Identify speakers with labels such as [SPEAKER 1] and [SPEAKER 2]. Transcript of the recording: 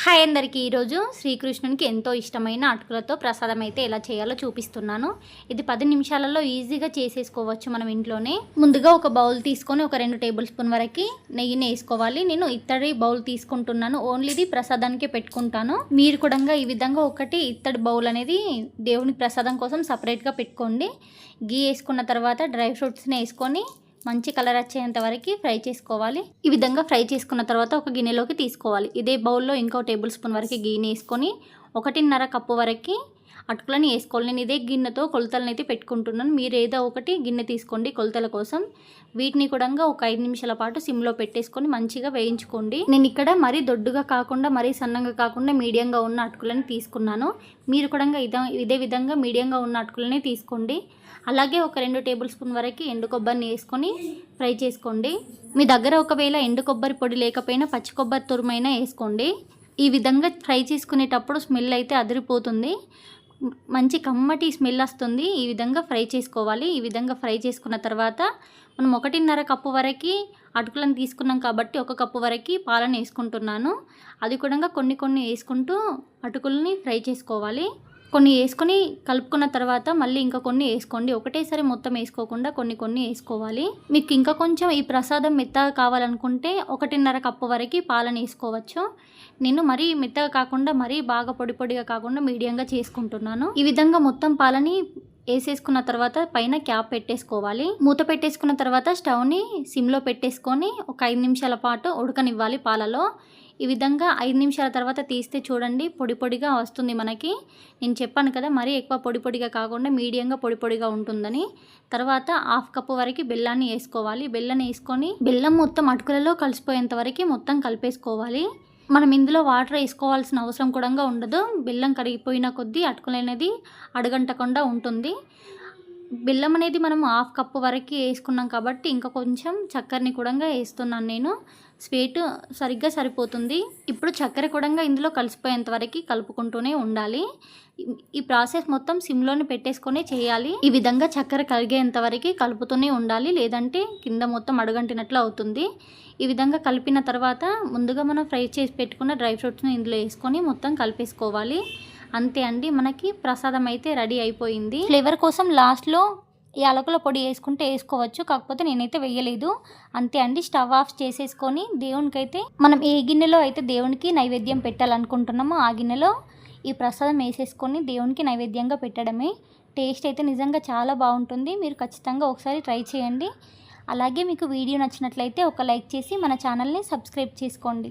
[SPEAKER 1] Hi అందరికీ. ఈరోజు శ్రీకృష్ణునికి ఎంతో ఇష్టమైన అటుకులతో ప్రసాదం అయితే ఎలా చేయాలో చూపిస్తున్నాను. ఇది పది నిమిషాలలో ఈజీగా చేసేసుకోవచ్చు మనం ఇంట్లోనే. ముందుగా ఒక బౌల్ తీసుకొని ఒక రెండు టేబుల్ స్పూన్ వరకు నెయ్యిని వేసుకోవాలి. నేను ఇత్తడి బౌల్ తీసుకుంటున్నాను. ఓన్లీది ప్రసాదానికే పెట్టుకుంటాను. మీరు కూడా ఈ విధంగా ఒకటి ఇత్తడి బౌల్ అనేది దేవుని ప్రసాదం కోసం సపరేట్గా పెట్టుకోండి. గీ వేసుకున్న తర్వాత డ్రై ఫ్రూట్స్ని వేసుకొని మంచి కలర్ వచ్చేంత వరకు ఫ్రై చేసుకోవాలి. ఈ విధంగా ఫ్రై చేసుకున్న తర్వాత ఒక గిన్నెలోకి తీసుకోవాలి. ఇదే బౌల్లో ఇంకో టేబుల్ స్పూన్ వరకు గీని వేసుకొని ఒకటిన్నర కప్పు వరకు అటుకులని వేసుకోవాలి. నేను ఇదే గిన్నెతో కొలతలను అయితే పెట్టుకుంటున్నాను. మీరు ఏదో ఒకటి గిన్నె తీసుకోండి కొలతల కోసం. వీటిని కూడా ఒక ఐదు నిమిషాల పాటు సిమ్లో పెట్టేసుకొని మంచిగా వేయించుకోండి. నేను ఇక్కడ మరీ దొడ్డుగా కాకుండా మరీ సన్నంగా కాకుండా మీడియంగా ఉన్న అటుకులని తీసుకున్నాను. మీరు కూడా ఇదే ఇదే విధంగా మీడియంగా ఉన్న అటుకులని తీసుకోండి. అలాగే ఒక రెండు టేబుల్ స్పూన్ వరకు ఎండు కొబ్బరిని వేసుకొని ఫ్రై చేసుకోండి. మీ దగ్గర ఒకవేళ ఎండు కొబ్బరి పొడి లేకపోయినా పచ్చి కొబ్బరి తురుమైనా వేసుకోండి. ఈ విధంగా ఫ్రై చేసుకునేటప్పుడు స్మెల్ అయితే అదిరిపోతుంది. మంచి కమ్మటి స్మెల్ వస్తుంది. ఈ విధంగా ఫ్రై చేసుకోవాలి. ఈ విధంగా ఫ్రై చేసుకున్న తర్వాత మనం ఒకటిన్నర కప్పు వరకు అటుకులను తీసుకున్నాం కాబట్టి ఒక కప్పు వరకు పాలను వేసుకుంటున్నాను. అది కూడా కొన్ని కొన్ని వేసుకుంటూ అటుకులని ఫ్రై చేసుకోవాలి. కొన్ని వేసుకొని కలుపుకున్న తర్వాత మళ్ళీ ఇంకా కొన్ని వేసుకోండి. ఒకటేసారి మొత్తం వేసుకోకుండా కొన్ని కొన్ని వేసుకోవాలి. మీకు ఇంకా కొంచెం ఈ ప్రసాదం మెత్తగా కావాలనుకుంటే ఒకటిన్నర కప్పు వరకు పాలను వేసుకోవచ్చు. నేను మరీ మెత్తగా కాకుండా మరీ బాగా పొడి పొడిగా కాకుండా మీడియంగా చేసుకుంటున్నాను. ఈ విధంగా మొత్తం పాలని వేసేసుకున్న తర్వాత పైన క్యాప్ పెట్టేసుకోవాలి. మూత పెట్టేసుకున్న తర్వాత స్టవ్ని సిమ్లో పెట్టేసుకొని ఒక ఐదు నిమిషాల పాటు ఉడకనివ్వాలి పాలలో. ఈ విధంగా ఐదు నిమిషాల తర్వాత తీస్తే చూడండి పొడి పొడిగా వస్తుంది మనకి. నేను చెప్పాను కదా మరీ ఎక్కువ పొడి పొడిగా కాకుండా మీడియంగా పొడి పొడిగా ఉంటుందని. తర్వాత హాఫ్ కప్పు వరకు బెల్లాన్ని వేసుకోవాలి. బెల్లం వేసుకొని బెల్లం మొత్తం అటుకులలో కలిసిపోయేంత వరకు మొత్తం కలిపేసుకోవాలి. మనం ఇందులో వాటర్ వేసుకోవాల్సిన అవసరం కూడా ఉండదు. బెల్లం కరిగిపోయిన కొద్దీ అటుకులు అనేది అడగంటకుండా ఉంటుంది. బెల్లం అనేది మనం హాఫ్ కప్ వరకు వేసుకున్నాం కాబట్టి ఇంకా కొంచెం చక్కెరని కూడా వేస్తున్నాను నేను. స్వీట్ సరిగ్గా సరిపోతుంది. ఇప్పుడు చక్కెర కూడా ఇందులో కలిసిపోయేంత వరకు కలుపుకుంటూనే ఉండాలి. ఈ ప్రాసెస్ మొత్తం సిమ్లోనే పెట్టేసుకొని చేయాలి. ఈ విధంగా చక్కెర కలిగేంత వరకు కలుపుతూనే ఉండాలి. లేదంటే కింద మొత్తం అడుగంటినట్లు అవుతుంది. ఈ విధంగా కలిపిన తర్వాత ముందుగా మనం ఫ్రై చేసి పెట్టుకున్న డ్రై ఫ్రూట్స్ని ఇందులో వేసుకొని మొత్తం కలిపేసుకోవాలి. అంతే అండి మనకి ప్రసాదం అయితే రెడీ అయిపోయింది. ఫ్లేవర్ కోసం లాస్ట్లో యాలకుల పొడి వేసుకుంటే వేసుకోవచ్చు కాకపోతే నేనైతే వేయలేదు. అంతే అండి స్టవ్ ఆఫ్ చేసేసుకొని దేవునికైతే మనం ఏ గిన్నెలో అయితే దేవునికి నైవేద్యం పెట్టాలనుకుంటున్నామో ఆ గిన్నెలో ఈ ప్రసాదం వేసేసుకొని దేవునికి నైవేద్యంగా పెట్టడమే. టేస్ట్ అయితే నిజంగా చాలా బాగుంటుంది మీరు ఖచ్చితంగా ఒకసారి ట్రై చేయండి. అలాగే మీకు వీడియో నచ్చినట్లయితే ఒక లైక్ చేసి మన ఛానల్ని సబ్స్క్రైబ్ చేసుకోండి.